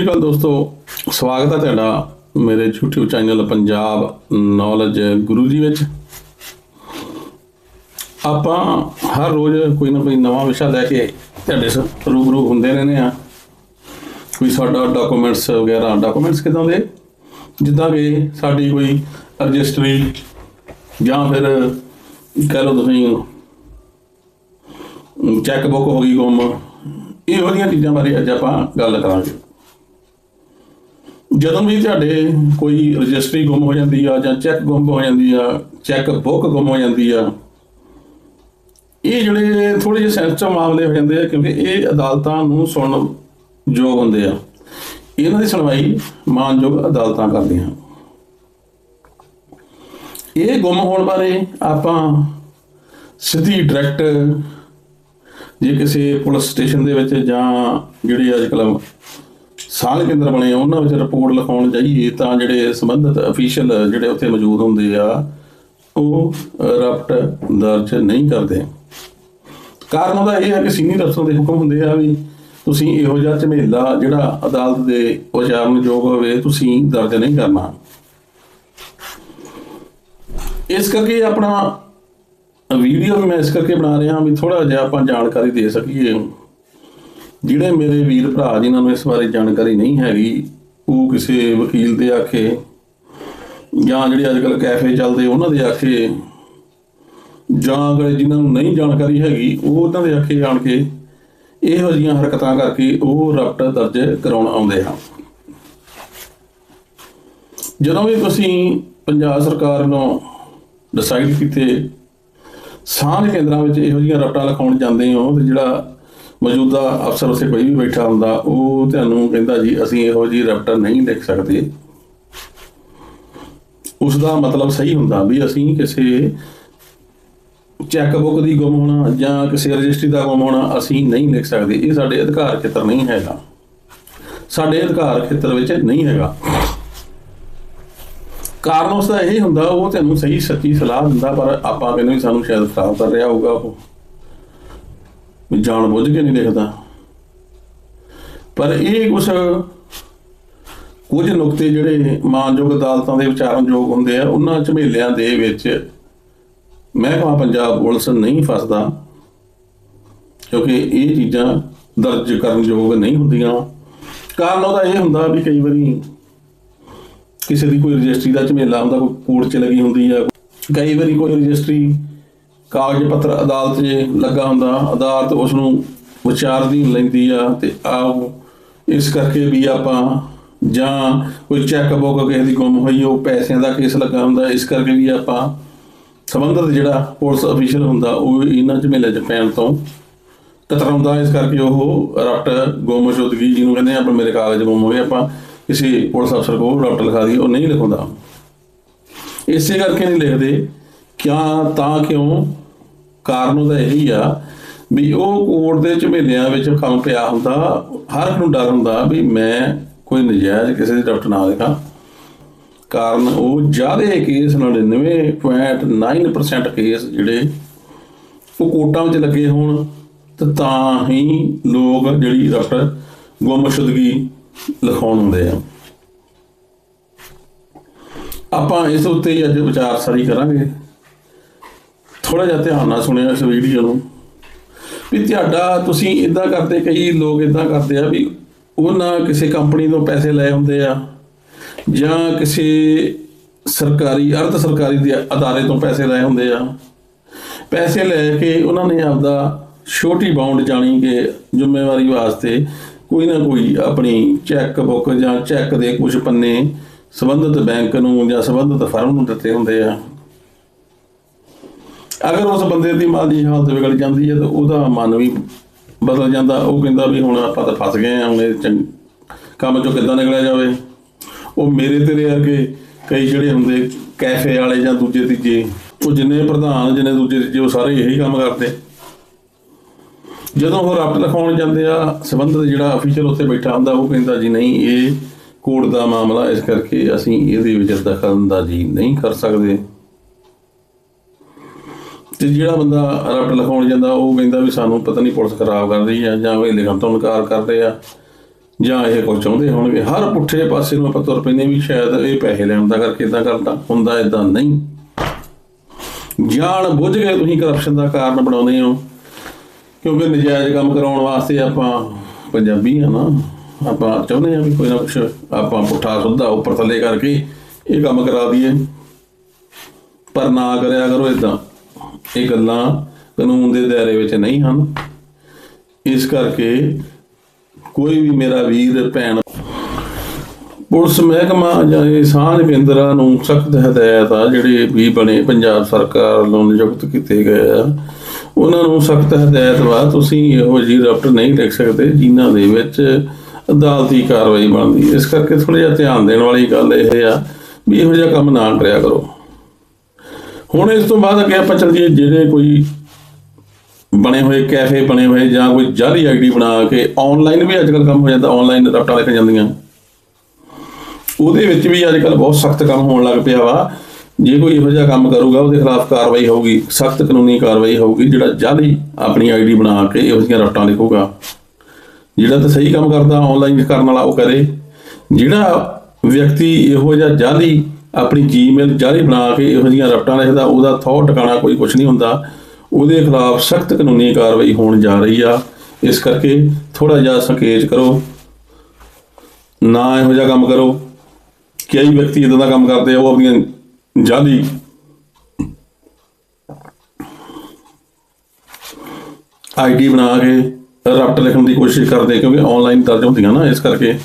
ਸ਼੍ਰੀ ਅਕਾਲ ਦੋਸਤੋ, ਸਵਾਗਤ ਹੈ ਤੁਹਾਡਾ ਮੇਰੇ YouTube channel Punjab knowledge Guru ji ਵਿੱਚ। ਆਪਾਂ ਹਰ ਰੋਜ਼ ਕੋਈ ਨਾ ਕੋਈ ਨਵਾਂ ਵਿਸ਼ਾ ਲੈ ਕੇ ਤੁਹਾਡੇ ਸ- ਰੂਬਰੂ ਹੁੰਦੇ ਰਹਿੰਦੇ ਆ ਕੋਈ ਸਾਡਾ ਡਾਕੂਮੈਂਟਸ ਵਗੈਰਾ ਡਾਕੂਮੈਂਟਸ ਕਿਦਾਂ ਦੇ? ਜਿੱਦਾਂ ਕਿ ਸਾਡੀ ਕੋਈ ਰਜਿਸਟਰੀ ਜਾਂ ਫਿਰ ਕਹਿ ਲਓ ਤੁਸੀਂ ਚੈੱਕ ਬੁੱਕ ਹੋ ਗਈ ਗੁੰਮ, ਇਹੋ ਜਿਹੀਆਂ ਚੀਜ਼ਾਂ ਬਾਰੇ ਅੱਜ ਆਪਾਂ ਗੱਲ ਕਰਾਂਗੇ। ਜਦੋਂ ਵੀ ਤੁਹਾਡੇ ਕੋਈ ਰਜਿਸਟਰੀ ਗੁੰਮ ਹੋ ਜਾਂਦੀ ਆ ਜਾਂ ਚੈੱਕ ਗੁੰਮ ਹੋ ਜਾਂਦੀ ਆ, ਚੈੱਕ ਬੁੱਕ ਗੁੰਮ ਹੋ ਜਾਂਦੀ ਆ, ਇਹ ਜਿਹੜੇ ਥੋੜੇ ਜਿਹੇ ਸੈਂਸਿਟਿਵ ਮਾਮਲੇ ਹੋ ਜਾਂਦੇ ਆ ਕਿਉਂਕਿ ਇਹ ਅਦਾਲਤਾਂ ਨੂੰ ਸੁਣਨ ਯੋਗ ਹੁੰਦੇ ਆ। ਇਹਨਾਂ ਦੀ ਸੁਣਵਾਈ ਮਾਨਯੋਗ ਅਦਾਲਤਾਂ ਕਰਦੀਆਂ। ਇਹ ਗੁੰਮ ਹੋਣ ਬਾਰੇ ਆਪਾਂ ਸਿੱਧੀ ਡਾਇਰੈਕਟ ਜੇ ਕਿਸੇ ਪੁਲਿਸ ਸਟੇਸ਼ਨ ਦੇ ਵਿੱਚ ਜਾਂ ਜਿਹੜੇ ਅੱਜ ਕੱਲ੍ਹ ਸਾਲ ਕੇਂਦਰ ਬਣੇ ਆ, ਉਹਨਾਂ ਵਿੱਚ ਰਿਪੋਰਟ ਲਿਖਾਉਣ ਜਾਈਏ ਤਾਂ ਜਿਹੜੇ ਸੰਬੰਧਿਤ ਅਫੀਸ਼ੀਅਲ ਜਿਹੜੇ ਉੱਥੇ ਮੌਜੂਦ ਹੁੰਦੇ ਆ, ਉਹ ਰਪਟ ਦਰਜ ਨਹੀਂ ਕਰਦੇ। ਕਾਰਨ ਉਹਦਾ ਇਹ ਹੈ ਕਿ ਸੀਨੀਅਰ ਅਫਸਰਾਂ ਦੇ ਹੁਕਮ ਹੁੰਦੇ ਆ ਵੀ ਤੁਸੀਂ ਇਹੋ ਜਿਹਾ ਝਮੇਲਾ ਜਿਹੜਾ ਅਦਾਲਤ ਦੇ ਉਚਾਰਨਯੋਗ ਹੋਵੇ, ਤੁਸੀਂ ਦਰਜ ਨਹੀਂ ਕਰਨਾ। ਇਸ ਕਰਕੇ ਆਪਣਾ ਵੀਡੀਓ ਵੀ ਮੈਂ ਇਸ ਕਰਕੇ ਬਣਾ ਰਿਹਾ ਵੀ ਥੋੜਾ ਜਿਹਾ ਆਪਾਂ ਜਾਣਕਾਰੀ ਦੇ ਸਕੀਏ। ਜਿਹੜੇ ਮੇਰੇ ਵੀਰ ਭਰਾ ਜਿਨ੍ਹਾਂ ਨੂੰ ਇਸ ਬਾਰੇ ਜਾਣਕਾਰੀ ਨਹੀਂ ਹੈਗੀ, ਉਹ ਕਿਸੇ ਵਕੀਲ ਦੇ ਆਖੇ ਜਾਂ ਜਿਹੜੇ ਅੱਜ ਕੱਲ ਕੈਫੇ ਚੱਲਦੇ, ਉਹਨਾਂ ਦੇ ਆਖੇ ਜਾਂ ਅਗਰ ਜਿਨ੍ਹਾਂ ਨੂੰ ਨਹੀਂ ਜਾਣਕਾਰੀ ਹੈਗੀ, ਉਹ ਉਹਨਾਂ ਦੇ ਆਖੇ ਜਾਣ ਕੇ ਇਹੋ ਜਿਹੀਆਂ ਹਰਕਤਾਂ ਕਰਕੇ ਉਹ ਰਪਟ ਦਰਜ ਕਰਾਉਣ ਆਉਂਦੇ ਹਨ ਜਦੋਂ ਵੀ ਤੁਸੀਂ ਪੰਜਾਬ ਸਰਕਾਰ ਨੂੰ ਡਿਸਾਈਡ ਕੀਤੇ, ਸਾਂਝ ਕੇਂਦਰਾਂ ਵਿੱਚ ਇਹੋ ਜਿਹੀਆਂ ਰਪਟਾਂ ਲਿਖਾਉਣ ਜਾਂਦੇ ਹੋ ਤੇ ਜਿਹੜਾ ਮੌਜੂਦਾ ਅਫਸਰ ਉੱਥੇ ਕੋਈ ਵੀ ਬੈਠਾ ਹੁੰਦਾ, ਉਹ ਤੁਹਾਨੂੰ ਕਹਿੰਦਾ ਜੀ, ਅਸੀਂ ਇਹੋ ਜਿਹੀ ਰਪਟ ਨਹੀਂ ਲਿਖ ਸਕਦੇ। ਉਸ ਦਾ ਮਤਲਬ ਸਹੀ ਹੁੰਦਾ ਵੀ ਅਸੀਂ ਕਿਸੇ ਚੈੱਕ ਬੁੱਕ ਦੀ ਗੁੰਮ ਹੋਣਾ ਜਾਂ ਕਿਸੇ ਰਜਿਸਟਰੀ ਦਾ ਗੁੰਮ ਹੋਣਾ ਅਸੀਂ ਨਹੀਂ ਲਿਖ ਸਕਦੇ। ਇਹ ਸਾਡੇ ਅਧਿਕਾਰ ਖੇਤਰ ਨਹੀਂ ਹੈਗਾ। ਸਾਡੇ ਅਧਿਕਾਰ ਖੇਤਰ ਵਿੱਚ ਨਹੀਂ ਹੈਗਾ। ਕਾਰਨ ਉਸ ਦਾ ਇਹ ਹੁੰਦਾ, ਉਹ ਤੁਹਾਨੂੰ ਸਹੀ, ਸੱਚੀ ਸਲਾਹ ਦਿੰਦਾ, ਪਰ ਆਪਾਂ ਕਹਿੰਦੇ ਵੀ ਸਾਨੂੰ ਸ਼ਾਇਦ ਖਰਾਬ ਕਰ ਰਿਹਾ ਹੋਊਗਾ ਉਹ। ਵੀ ਜਾਣ ਬੁੱਝ ਕੇ ਨਹੀਂ ਲਿਖਦਾ ਪਰ ਇਹ ਕੁਛ ਕੁਝ ਨੁਕਤੇ ਜਿਹੜੇ ਮਾਨਯੋਗ ਅਦਾਲਤਾਂ ਦੇ ਵਿਚਾਰਨਯੋਗ ਹੁੰਦੇ ਆ, ਉਹਨਾਂ ਝਮੇਲਿਆਂ ਦੇ ਵਿੱਚ ਮਹਿਕਮਾ ਪੰਜਾਬ ਪੁਲਿਸ ਨਹੀਂ ਫਸਦਾ, ਕਿਉਂਕਿ ਇਹ ਚੀਜ਼ਾਂ ਦਰਜ ਕਰਨ ਯੋਗ ਨਹੀਂ ਹੁੰਦੀਆਂ। ਕਾਰਨ ਉਹਦਾ ਇਹ ਹੁੰਦਾ ਵੀ ਕਈ ਵਾਰੀ ਕਿਸੇ ਦੀ ਕੋਈ ਰਜਿਸਟਰੀ ਦਾ ਝਮੇਲਾ ਹੁੰਦਾ, ਕੋਈ ਕੋਰਟ 'ਚ ਲੱਗੀ ਹੁੰਦੀ ਆ, ਕਈ ਵਾਰੀ ਕੋਈ ਰਜਿਸਟਰੀ ਕਾਗਜ਼ ਪੱਤਰ ਅਦਾਲਤ 'ਚ ਲੱਗਾ ਹੁੰਦਾ, ਅਦਾਲਤ ਉਸ ਨੂੰ ਵਿਚਾਰਦੀ ਲੈਂਦੀ ਆ ਤੇ ਆਓ ਇਸ ਕਰਕੇ ਵੀ ਆਪਾਂ ਜਾਂ ਕੋਈ ਚੈੱਕ ਬੁੱਕ ਕਿਸੇ ਦੀ ਗੁੰਮ ਹੋਈ, ਉਹ ਪੈਸਿਆਂ ਦਾ ਕੇਸ ਲੱਗਾ ਹੁੰਦਾ, ਇਸ ਕਰਕੇ ਵੀ ਆਪਾਂ ਸੰਬੰਧਿਤ ਜਿਹੜਾ ਪੁਲਿਸ ਅਫੀਸ਼ਲ ਹੁੰਦਾ, ਉਹ ਇਹਨਾਂ ਝਮੇਲੇ 'ਚ ਪੈਣ ਤੋਂ। ਕਤਰਾਉਂਦਾ ਇਸ ਕਰਕੇ ਉਹ ਰਪਟ ਗੁੰਮਸ਼ੁਦਗੀ ਜਿਹਨੂੰ ਕਹਿੰਦੇ ਆਪਾਂ ਮੇਰੇ ਕਾਗਜ਼ ਗੁੰਮ ਹੋ ਗਏ ਆਪਾਂ ਕਿਸੇ ਪੁਲਿਸ ਅਫਸਰ ਕੋਲ ਰਪਟ ਲਿਖਾ ਦਈਏ, ਉਹ ਨਹੀਂ ਲਿਖਾਉਂਦਾ। ਇਸੇ ਕਰਕੇ ਨਹੀਂ ਲਿਖਦੇ। ਕਿਆ ਤਾਂ ਕਿਉਂ? ਕਾਰਨ ਉਹਦਾ ਇਹੀ ਆ ਵੀ ਉਹ ਕੋਰਟ ਦੇ ਝਮੇਲਿਆਂ ਵਿੱਚ ਕੰਮ ਪਿਆ ਹੁੰਦਾ, ਹਰ ਇੱਕ ਨੂੰ ਡਰ ਹੁੰਦਾ ਵੀ ਮੈਂ ਕੋਈ ਨਜਾਇਜ਼ ਕਿਸੇ ਦੇ ਡਾਕਟਰ ਨਾ ਲਿਖਾਂ ਕਾਰਨ ਉਹ ਜ਼ਿਆਦੇ ਕੇਸ 99.9% ਕੇਸ ਜਿਹੜੇ ਉਹ ਕੋਰਟਾਂ ਵਿੱਚ ਲੱਗੇ ਹੋਣ, ਤੇ ਤਾਂ ਹੀ ਲੋਕ ਜਿਹੜੀ ਡਾਕਟਰ ਗੁੰਮਸ਼ੁਦਗੀ ਲਿਖਾਉਣ ਹੁੰਦੇ ਆ। ਆਪਾਂ ਇਸ ਉੱਤੇ ਅੱਜ ਵਿਚਾਰ ਸਾਰੀ ਕਰਾਂਗੇ। ਥੋੜਾ ਜਿਹਾ ਧਿਆਨ ਨਾਲ ਸੁਣਿਆ ਇਸ ਵੀਡੀਓ ਨੂੰ ਵੀ ਤੁਹਾਡਾ ਤੁਸੀਂ ਇਦਾਂ ਕਰਦੇ, ਕਈ ਲੋਕ ਇਦਾਂ ਕਰਦੇ ਆ ਵੀ ਉਹਨਾਂ ਕਿਸੇ ਕੰਪਨੀ ਤੋਂ ਪੈਸੇ ਲਏ ਹੁੰਦੇ ਆ ਜਾਂ ਕਿਸੇ ਸਰਕਾਰੀ, ਅਰਧ ਸਰਕਾਰੀ ਦੇ ਅਦਾਰੇ ਤੋਂ ਪੈਸੇ ਲਏ ਹੁੰਦੇ ਆ। ਪੈਸੇ ਲੈ ਕੇ ਉਹਨਾਂ ਨੇ ਆਪਦਾ ਛੋਟੀ ਬਾਉਂਡ ਜਾਣੀ ਕਿ ਜ਼ਿੰਮੇਵਾਰੀ ਵਾਸਤੇ ਕੋਈ ਨਾ ਕੋਈ ਆਪਣੀ ਚੈੱਕ ਬੁੱਕ ਜਾਂ ਚੈੱਕ ਦੇ ਕੁਝ ਪੰਨੇ ਸੰਬੰਧਿਤ ਬੈਂਕ ਨੂੰ ਜਾਂ ਸੰਬੰਧਿਤ ਫਰਮ ਨੂੰ ਦਿੱਤੇ ਹੁੰਦੇ ਆ। ਅਗਰ ਉਸ ਬੰਦੇ ਦੀ ਮਾਲੀ ਹਾਲਤ ਵਿਗੜ ਜਾਂਦੀ ਹੈ ਤਾਂ ਉਹਦਾ ਮਨ ਵੀ ਬਦਲ ਜਾਂਦਾ। ਉਹ ਕਹਿੰਦਾ ਵੀ ਹੁਣ ਆਪਾਂ ਤਾਂ ਫਸ ਗਏ ਆ ਹੁਣ ਇਹ ਕੰਮ ਚੋਂ ਕਿੱਦਾਂ ਨਿਕਲਿਆ ਜਾਵੇ? ਉਹ ਮੇਰੇ ਤੇਰੇ ਵਰਗੇ ਕਈ ਜਿਹੜੇ ਹੁੰਦੇ ਕੈਫੇ ਵਾਲੇ ਜਾਂ ਦੂਜੇ ਤੀਜੇ, ਉਹ ਜਿੰਨੇ ਪ੍ਰਧਾਨ, ਜਿੰਨੇ ਦੂਜੇ ਤੀਜੇ, ਉਹ ਸਾਰੇ ਇਹੀ ਕੰਮ ਕਰਦੇ। ਜਦੋਂ ਉਹ ਰੱਬ ਲਿਖਾਉਣ ਜਾਂਦੇ ਆ, ਸੰਬੰਧਿਤ ਜਿਹੜਾ ਅਫੀਸ਼ਲ ਉੱਥੇ ਬੈਠਾ ਹੁੰਦਾ, ਉਹ ਕਹਿੰਦਾ ਜੀ ਨਹੀਂ, ਇਹ ਕੋਰਟ ਦਾ ਮਾਮਲਾ ਇਸ ਕਰਕੇ ਅਸੀਂ ਇਹਦੇ ਵਿੱਚ ਦਖਲ ਅੰਦਾਜ਼ੀ ਨਹੀਂ ਕਰ ਸਕਦੇ। ਤੇ ਜਿਹੜਾ ਬੰਦਾ ਰਪਟ ਲਿਖਾਉਣ ਜਾਂਦਾ, ਉਹ ਕਹਿੰਦਾ ਵੀ ਸਾਨੂੰ ਪਤਾ ਨਹੀਂ ਪੁਲਿਸ ਖਰਾਬ ਕਰ ਰਹੀ ਆ, ਜਾਂ ਉਹ ਲਿਖਣ ਤੋਂ ਇਨਕਾਰ ਕਰਦੇ ਆ, ਜਾਂ ਇਹ ਕੁਝ ਚਾਹੁੰਦੇ ਹੋਣਗੇ। ਹਰ ਪੁੱਠੇ ਪਾਸੇ ਨੂੰ ਆਪਾਂ ਤੁਰ ਪੈਂਦੇ ਵੀ ਸ਼ਾਇਦ ਇਹ ਪੈਸੇ ਲੈਣ ਦਾ ਕਰਕੇ ਇਦਾਂ ਕਰਦਾ ਹੁੰਦਾ ਇਦਾਂ ਨਹੀਂ। ਜਾਣ ਬੁੱਝ ਕੇ ਤੁਸੀਂ ਕਰਪਸ਼ਨ ਦਾ ਕਾਰਨ ਬਣਾਉਂਦੇ ਹੋ, ਕਿਉਂਕਿ ਨਜਾਇਜ਼ ਕੰਮ ਕਰਾਉਣ ਵਾਸਤੇ ਆਪਾਂ ਪੰਜਾਬੀ ਆ ਨਾ, ਆਪਾਂ ਚਾਹੁੰਦੇ ਆ ਵੀ ਕੋਈ ਨਾ ਕੁਛ ਆਪਾਂ ਪੁੱਠਾ ਸੁੱਧਾ ਉੱਪਰ ਥੱਲੇ ਕਰਕੇ ਇਹ ਕੰਮ ਕਰਾ ਦਈਏ। ਪਰ ਨਾ ਕਰਿਆ ਕਰੋ ਇਦਾਂ ਇਹ ਗੱਲਾਂ ਕਾਨੂੰਨ ਦੇ ਦਾਇਰੇ ਵਿੱਚ ਨਹੀਂ ਹਨ। ਇਸ ਕਰਕੇ ਕੋਈ ਵੀ ਮੇਰਾ ਵੀਰ, ਭੈਣ, ਪੁਲਿਸ ਮਹਿਕਮਾ ਜਾਂ ਇਹ ਸਾਂਝ ਕੇਂਦਰਾਂ ਨੂੰ ਸਖਤ ਹਦਾਇਤ ਆ, ਜਿਹੜੇ ਵੀ ਬਣੇ ਪੰਜਾਬ ਸਰਕਾਰ ਵੱਲੋਂ ਨਿਯੁਕਤ ਕੀਤੇ ਗਏ ਆ, ਉਹਨਾਂ ਨੂੰ ਸਖਤ ਹਦਾਇਤ ਵਾ। ਤੁਸੀਂ ਇਹੋ ਜਿਹੀ ਰਪਟ ਨਹੀਂ ਲਿਖ ਸਕਦੇ ਜਿਨ੍ਹਾਂ ਦੇ ਵਿੱਚ ਅਦਾਲਤੀ ਕਾਰਵਾਈ ਬਣਦੀ। ਇਸ ਕਰਕੇ ਥੋੜਾ ਜਿਹਾ ਧਿਆਨ ਦੇਣ ਵਾਲੀ ਗੱਲ ਇਹ ਆ ਵੀ ਇਹੋ ਜਿਹਾ ਕੰਮ ਨਾ ਕਰਿਆ ਕਰੋ। ਹੁਣ ਇਸ ਤੋਂ ਬਾਅਦ ਅੱਗੇ ਆਪਾਂ ਚੱਲ ਜਾਈਏ ਜਿਹੜੇ ਕੋਈ ਬਣੇ ਹੋਏ ਕੈਫੇ ਬਣੇ ਹੋਏ ਜਾਂ ਕੋਈ ਜਾਲੀ ਆਈਡੀ ਬਣਾ ਕੇ ਆਨਲਾਈਨ ਵੀ ਅੱਜਕੱਲ ਕੰਮ ਹੋ ਜਾਂਦਾ ਆਨਲਾਈਨ ਰਪਟਾਂ ਲਿਖ ਜਾਂਦੀਆਂ। ਉਹਦੇ ਵਿੱਚ ਵੀ ਅੱਜਕੱਲ ਬਹੁਤ ਸਖਤ ਕੰਮ ਹੋਣ ਲੱਗ ਪਿਆ ਵਾ। ਜੇ ਕੋਈ ਇਹੋ ਜਿਹਾ ਕੰਮ ਕਰੂਗਾ, ਉਹਦੇ ਖਿਲਾਫ ਕਾਰਵਾਈ ਹੋਊਗੀ, ਸਖਤ ਕਾਨੂੰਨੀ ਕਾਰਵਾਈ ਹੋਊਗੀ, ਜਿਹੜਾ ਜਾਲੀ ਆਪਣੀ ਆਈਡੀ ਬਣਾ ਕੇ ਇਹੋ ਜਿਹੀਆਂ ਰਪਟਾਂ ਲਿਖੂਗਾ। ਜਿਹੜਾ ਤਾਂ ਸਹੀ ਕੰਮ ਕਰਦਾ ਆਨਲਾਈਨ ਕਰਨ ਵਾਲਾ ਉਹ ਕਰੇ। ਜਿਹੜਾ ਵਿਅਕਤੀ ਇਹੋ ਜਿਹਾ ਜਾਲੀ ਆਪਣੀ ਜੀਮੇਲ ਜਾਰੀ ਬਣਾ ਕੇ ਇਹੋ ਜਿਹੀਆਂ ਰਪਟਾਂ ਲਿਖਦਾ ਉਹਦਾ ਥੌ ਟਿਕਾਣਾ ਕੋਈ ਕੁਝ ਨਹੀਂ ਹੁੰਦਾ। ਉਹਦੇ ਖਿਲਾਫ ਸਖਤ ਕਾਨੂੰਨੀ ਕਾਰਵਾਈ ਹੋਣ ਜਾ ਰਹੀ ਆ। ਇਸ ਕਰਕੇ ਥੋੜਾ ਜਿਹਾ ਸੰਕੇਚ ਕਰੋ। ਨਾ ਇਹੋ ਜਿਹਾ ਕੰਮ ਕਰੋ। ਕਈ ਵਿਅਕਤੀ ਇਦਾਂ ਦਾ ਕੰਮ ਕਰਦੇ ਆ, ਉਹ ਆਪਣੀਆਂ ਜਾਲੀ ਆਈਡੀ ਬਣਾ ਕੇ ਰਪਟ ਲਿਖਣ ਦੀ ਕੋਸ਼ਿਸ਼ ਕਰਦੇ ਕਿਉਂਕਿ ਆਨਲਾਈਨ ਦਰਜ ਹੁੰਦੀਆਂ ਨਾ, ਇਸ ਕਰਕੇ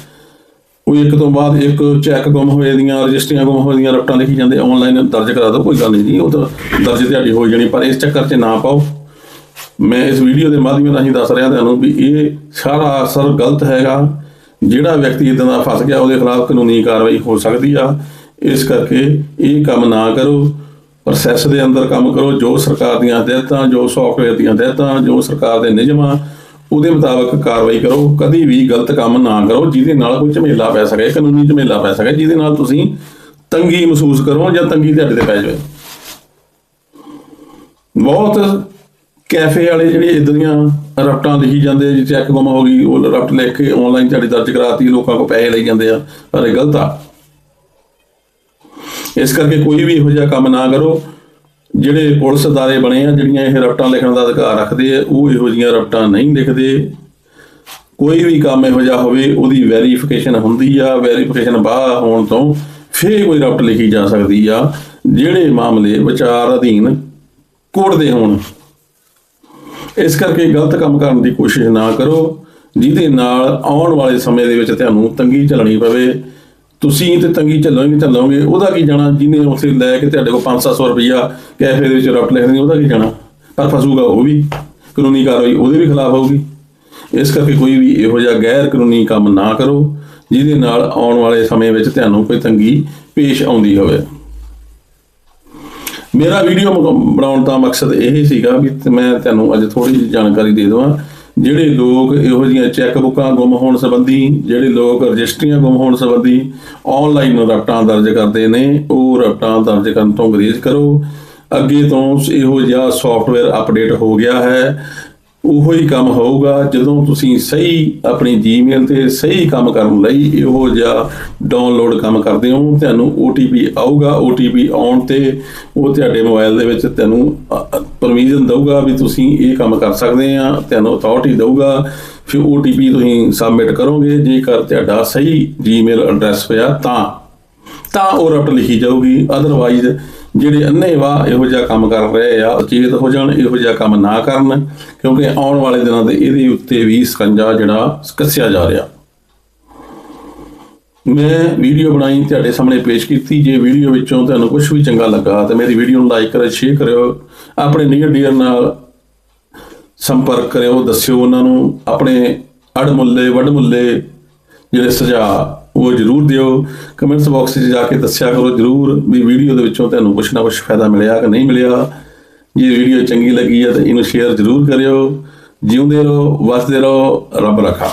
ਉਹ ਇੱਕ ਤੋਂ ਬਾਅਦ ਇੱਕ ਚੈੱਕ ਗੁੰਮ ਹੋਏ ਦੀਆਂ, ਰਜਿਸਟਰੀਆਂ ਗੁੰਮ ਹੋਏ ਦੀਆਂ ਰਪਟਾਂ ਲਿਖੀ ਜਾਂਦੇ ਆਨਲਾਈਨ ਦਰਜ ਕਰਾ ਦਿਓ, ਕੋਈ ਗੱਲ ਨਹੀਂ ਜੀ, ਉਹ ਤਾਂ ਦਰਜ ਤੁਹਾਡੀ ਹੋ ਜਾਣੀ, ਪਰ ਇਸ ਚੱਕਰ 'ਚ ਨਾ ਪਾਓ। ਮੈਂ ਇਸ ਵੀਡੀਓ ਦੇ ਮਾਧਿਅਮ ਰਾਹੀਂ ਦੱਸ ਰਿਹਾ ਤੁਹਾਨੂੰ ਵੀ ਇਹ ਸਾਰਾ ਅਸਰ ਗਲਤ ਹੈਗਾ। ਜਿਹੜਾ ਵਿਅਕਤੀ ਇਦਾਂ ਦਾ ਫਸ ਗਿਆ, ਉਹਦੇ ਖਿਲਾਫ ਕਾਨੂੰਨੀ ਕਾਰਵਾਈ ਹੋ ਸਕਦੀ ਆ। ਇਸ ਕਰਕੇ ਇਹ ਕੰਮ ਨਾ ਕਰੋ ਪ੍ਰੋਸੈਸ ਦੇ ਅੰਦਰ ਕੰਮ ਕਰੋ, ਜੋ ਸਰਕਾਰ ਦੀਆਂ ਹਦਾਇਤਾਂ, ਜੋ ਸੌਫਟਵੇਅਰ ਦੀਆਂ ਹਦਾਇਤਾਂ, ਜੋ ਸਰਕਾਰ ਦੇ ਨਿਯਮ ਆ ਉਹਦੇ ਮੁਤਾਬਕ ਕਾਰਵਾਈ ਕਰੋ, ਕਦੀ ਵੀ ਗਲਤ ਕੰਮ ਨਾ ਕਰੋ, ਜਿਹਦੇ ਨਾਲ ਕੋਈ ਝਮੇਲਾ ਪੈ ਸਕੇ, ਕਾਨੂੰਨੀ ਝਮੇਲਾ ਪੈ ਸਕੇ, ਜਿਹਦੇ ਨਾਲ ਤੁਸੀਂ ਤੰਗੀ ਮਹਿਸੂਸ ਕਰੋ ਜਾਂ ਤੰਗੀ ਤੁਹਾਡੇ ਤੇ ਪੈ ਜਾਵੇ। ਬਹੁਤ ਕੈਫੇ ਵਾਲੇ ਜਿਹੜੇ ਇਦਾਂ ਦੀਆਂ ਰਫਟਾਂ ਲਿਖੀ ਜਾਂਦੇ ਜਿ ਚੈੱਕ ਗੁੰਮ ਹੋ ਗਈ, ਉਹ ਰਫਟ ਲਿਖ ਕੇ ਆਨਲਾਈਨ ਤੁਹਾਡੀ ਦਰਜ ਕਰਾਤੀ, ਲੋਕਾਂ ਕੋ ਪੈਸੇ ਲਈ ਜਾਂਦੇ ਆ, ਪਰ ਇਹ ਗਲਤ ਆ। ਇਸ ਕਰਕੇ ਕੋਈ ਵੀ ਇਹੋ ਜਿਹਾ ਕੰਮ ਨਾ ਕਰੋ ਜਿਹੜੇ ਪੁਲਿਸ ਅਦਾਰੇ ਬਣੇ ਆ, ਜਿਹੜੀਆਂ ਇਹ ਰਪਟਾਂ ਲਿਖਣ ਦਾ ਅਧਿਕਾਰ ਰੱਖਦੇ ਆ, ਉਹ ਇਹੋ ਜਿਹੀਆਂ ਰਪਟਾਂ ਨਹੀਂ ਲਿਖਦੇ। ਕੋਈ ਵੀ ਕੰਮ ਇਹੋ ਜਿਹਾ ਹੋਵੇ, ਉਹਦੀ ਵੈਰੀਫਿਕੇਸ਼ਨ ਹੁੰਦੀ ਆ ਵੈਰੀਫਿਕੇਸ਼ਨ ਬਾਹਰ ਹੋਣ ਤੋਂ ਫੇਰ ਕੋਈ ਰਪਟ ਲਿਖੀ ਜਾ ਸਕਦੀ ਆ, ਜਿਹੜੇ ਮਾਮਲੇ ਵਿਚਾਰ ਅਧੀਨ ਕੋਰਟ ਦੇ ਹੋਣ। ਇਸ ਕਰਕੇ ਗਲਤ ਕੰਮ ਕਰਨ ਦੀ ਕੋਸ਼ਿਸ਼ ਨਾ ਕਰੋ, ਜਿਹਦੇ ਨਾਲ ਆਉਣ ਵਾਲੇ ਸਮੇਂ ਦੇ ਵਿੱਚ ਤੁਹਾਨੂੰ ਤੰਗੀ ਝੱਲਣੀ ਪਵੇ। ਤੁਸੀਂ ਤੇ ਤੰਗੀ ਝੱਲੋਗੇ ਚੱਲੋਗੇ ਉਹਦਾ ਕੀ ਜਾਣਾ? ਜਿਹਨੇ ਉੱਥੇ ਲੈ ਕੇ ਤੁਹਾਡੇ ਕੋਲ 5-700 ਰੁਪਈਆ ਕੈਫੇ ਦੇ ਵਿੱਚ ਰੱਟ ਲਿਖ ਉਹਦਾ ਕੀ ਜਾਣਾ? ਪਰ ਫਸੂਗਾ ਉਹ ਵੀ, ਕਾਨੂੰਨੀ ਕਾਰਵਾਈ ਉਹਦੇ ਵੀ ਖਿਲਾਫ ਹੋਊਗੀ। ਇਸ ਕਰਕੇ ਕੋਈ ਵੀ ਇਹੋ ਜਿਹਾ ਗੈਰ ਕਾਨੂੰਨੀ ਕੰਮ ਨਾ ਕਰੋ, ਜਿਹਦੇ ਨਾਲ ਆਉਣ ਵਾਲੇ ਸਮੇਂ ਵਿੱਚ ਤੁਹਾਨੂੰ ਕੋਈ ਤੰਗੀ ਪੇਸ਼ ਆਉਂਦੀ ਹੋਵੇ। ਮੇਰਾ ਵੀਡੀਓ ਬਣਾਉਣ ਦਾ ਮਕਸਦ ਇਹ ਸੀਗਾ ਵੀ ਮੈਂ ਤੁਹਾਨੂੰ ਅੱਜ ਥੋੜੀ ਜਿਹੀ ਜਾਣਕਾਰੀ ਦੇ ਦਵਾਂ ਜਿਹੜੇ ਲੋਕ ਇਹੋ ਜਿਹੀਆਂ ਚੈੱਕ ਬੁੱਕਾਂ ਗੁੰਮ ਹੋਣ ਸੰਬੰਧੀ, ਜਿਹੜੇ ਲੋਕ ਰਜਿਸਟਰੀਆਂ ਗੁੰਮ ਹੋਣ ਸੰਬੰਧੀ ਆਨਲਾਈਨ ਰਪਟਾਂ ਦਰਜ ਕਰਦੇ ਨੇ, ਉਹ ਰਪਟਾਂ ਦਰਜ ਕਰਨ ਤੋਂ ਗੁਰੇਜ਼ ਕਰੋ। ਅੱਗੇ ਤੋਂ ਇਹੋ ਜਿਹਾ ਸੌਫਟਵੇਅਰ ਅਪਡੇਟ ਹੋ ਗਿਆ ਹੈ। ਉਹੋ ਹੀ ਕੰਮ ਹੋਊਗਾ, ਜਦੋਂ ਤੁਸੀਂ ਸਹੀ ਆਪਣੀ ਜੀਮੇਲ ਤੇ ਸਹੀ ਕੰਮ ਕਰਨ ਲਈ ਇਹੋ ਜਿਹਾ ਡਾਊਨਲੋਡ ਕੰਮ ਕਰਦੇ ਹੋ, ਤੁਹਾਨੂੰ OTP ਆਊਗਾ OTP ਆਉਣ ਤੇ ਉਹ ਤੁਹਾਡੇ ਮੋਬਾਈਲ ਦੇ ਵਿੱਚ ਤੁਹਾਨੂੰ ਪਰਮਿਸ਼ਨ ਦਊਗਾ ਵੀ ਤੁਸੀਂ ਇਹ ਕੰਮ ਕਰ ਸਕਦੇ ਆ, ਤੁਹਾਨੂੰ ਅਥਾਰਟੀ ਦਊਗਾ, ਫਿਰ OTP ਤੁਸੀਂ ਸਬਮਿਟ ਕਰੋਗੇ, ਜੇਕਰ ਤੁਹਾਡਾ ਸਹੀ ਜੀਮੇਲ ਐਡਰੈਸ ਪਿਆ ਤਾਂ ਤਾਂ ਉਹ ਰਪਟ ਲਿਖੀ ਜਾਊਗੀ ਅਦਰਵਾਈਜ਼ ਜਿਹੜੇ ਅੰਨੇਵਾਹ ਇਹੋ ਜਿਹਾ ਕੰਮ ਕਰ ਰਹੇ ਆ ਚੇਤ ਹੋ ਜਾਣ, ਇਹੋ ਜਿਹਾ ਕੰਮ ਨਾ ਕਰਨ, ਕਿਉਂਕਿ ਆਉਣ ਵਾਲੇ ਦਿਨਾਂ ਦੇ ਇਹਦੇ ਉੱਤੇ ਵੀ ਸਕੰਜਾ ਜਿਹੜਾ ਕੱਸਿਆ ਜਾ ਰਿਹਾ। ਮੈਂ ਵੀਡੀਓ ਬਣਾਈ, ਤੁਹਾਡੇ ਸਾਹਮਣੇ ਪੇਸ਼ ਕੀਤੀ। ਜੇ ਵੀਡੀਓ ਵਿੱਚੋਂ ਤੁਹਾਨੂੰ ਕੁਝ ਵੀ ਚੰਗਾ ਲੱਗਾ, ਤਾਂ ਮੇਰੀ ਵੀਡੀਓ ਨੂੰ ਲਾਈਕ ਕਰਿਓ, ਸ਼ੇਅਰ ਕਰਿਓ। ਆਪਣੇ ਨੀਅਰ ਡੀਅਰ ਨਾਲ ਸੰਪਰਕ ਕਰਿਓ, ਦੱਸਿਓ ਉਹਨਾਂ ਨੂੰ। ਆਪਣੇ ਅੜਮੁੱਲੇ, ਵੱਡਮੁੱਲੇ, ਜਿਹੜੇ ਸੁਝਾਅ ਉਹ ਜਰੂਰ ਦਿਓ। ਕਮੈਂਟਸ ਬਾਕਸ 'ਚ ਜਾ ਕੇ ਦੱਸਿਆ ਕਰੋ ਜਰੂਰ ਵੀ ਵੀਡੀਓ ਦੇ ਵਿੱਚੋਂ ਤੁਹਾਨੂੰ ਕੁਛ ਨਾ ਕੁਛ ਫਾਇਦਾ ਮਿਲਿਆ ਕਿ ਨਹੀਂ ਮਿਲਿਆ। ਜੇ ਵੀਡੀਓ ਚੰਗੀ ਲੱਗੀ ਹੈ ਤਾਂ ਇਹਨੂੰ ਸ਼ੇਅਰ ਜਰੂਰ ਕਰਿਓ। ਜਿਉਂਦੇ ਰਹੋ, ਵਸਦੇ ਰਹੋ, ਰੱਬ ਰੱਖਾ।